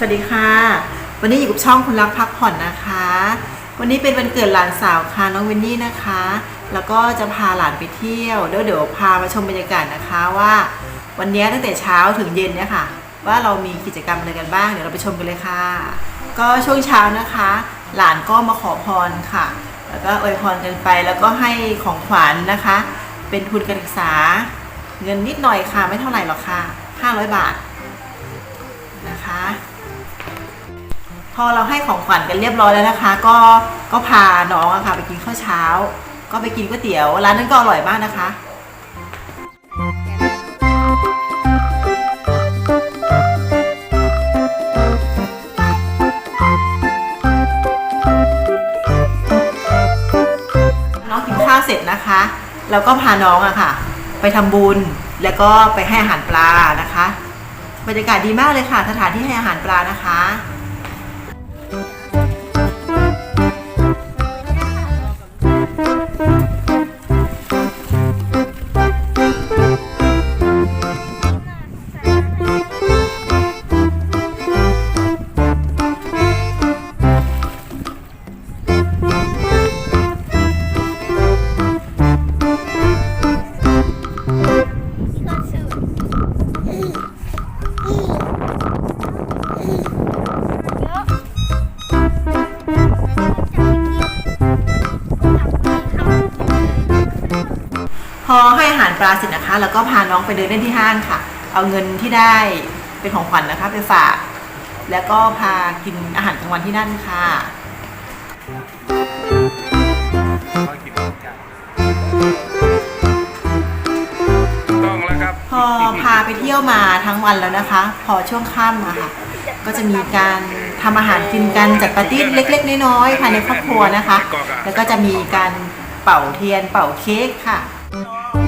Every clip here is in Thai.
สวัสดีค่ะ วันนี้อยู่กับช่องคุณรักพักผ่อนนะคะ วันนี้เป็นวันเกิดหลานสาวค่ะน้องวินนี่นะคะ แล้วก็จะพาหลานไปเที่ยวเดี๋ยวเดี๋ยวพามาชมบรรยากาศนะคะว่า วันนี้ตั้งแต่เช้าถึงเย็นเนี่ยค่ะ ว่าเรามีกิจกรรมอะไรกันบ้างเดี๋ยวเราไปชมกันเลยค่ะ ก็ช่วงเช้านะคะ หลานก็มาขอพรค่ะ แล้วก็อวยพรกันไปแล้วก็ให้ของขวัญนะคะ เป็นทุนการศึกษา เงินนิดหน่อยค่ะไม่เท่าไหร่หรอกค่ะ500 บาทนะคะ พอเราให้ของขวัญกันเรียบร้อยแล้วนะคะ ก็ก็พาน้องอะค่ะไปกินข้าวเช้า ก็ไปกินก๋วยเตี๋ยวร้านนั้นก็อร่อยมากนะคะน้องกินข้าวเสร็จนะคะแล้วก็พาน้องอะค่ะ ไปทำบุญแล้วก็ไปให้อาหารปลานะคะ บรรยากาศดีมากเลยค่ะ สถานที่ให้อาหารปลานะคะ พอให้อาหารปลาเสร็จนะคะ แล้วก็พาน้องไปเดินเล่นที่ห้างค่ะ เอาเงินที่ได้เป็นของขวัญนะคะ ไปฝาก แล้วก็พากินอาหารกลางวันที่นั่นค่ะต้องแล้วครับพอพาไปเที่ยวมาทั้งวันแล้วนะคะ พอช่วงค่ำอะค่ะ ก็จะมีการทำอาหารกินกันจัดปาร์ตี้เล็ก ๆ น้อยๆภายในครอบครัวนะคะ แล้วก็จะมีการเป่าเทียนเป่าเค้กค่ะ เ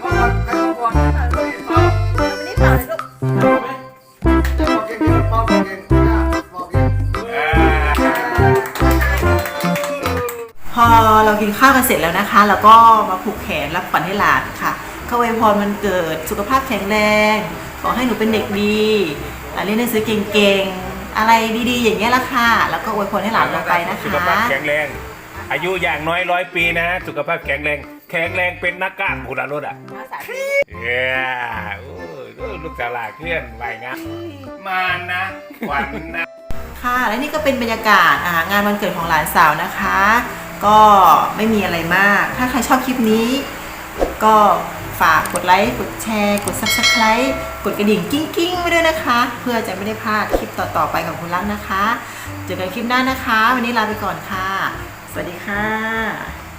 เรากินข้าวกันเสร็จแล้วนะคะ แล้วก็มาผูกแขนรับขวัญให้หลานค่ะก็อวยพรมันเกิดสุขภาพแข็งแรง ขอให้หนูเป็นเด็กดีอะเรียนหนังสือเก่งๆ อะไรดีๆ อย่างเงี้ยละค่ะ แล้วก็อวยพรให้หลานลงไปนะสุขคะภาพแข็งแรง อายุอย่างน้อยร้อยปีนะ สุขภาพแข็งแรง แข็งแรงเป็นนักกล้ามบุรรถอะเย้โอ้ยลูกสาวหลาเคลื่อนไหวงามมานะขวัญนะค่ะ และนี่ก็เป็นบรรยากาศอ่างานวันเกิดของหลานสาวนะคะ ก็ไม่มีอะไรมาก ถ้าใครชอบคลิปนี้ ก็ฝากกดไลค์ กดแชร์ กด subscribe กดกระดิ่งกิ้งกิ้งไว้ด้วยนะคะ เพื่อจะไม่ได้พลาดคลิปต่อๆไปของคุณลักษณ์นะคะ เจอกันคลิปหน้านะคะ วันนี้ลาไปก่อนค่ะ สวัสดีค่ะ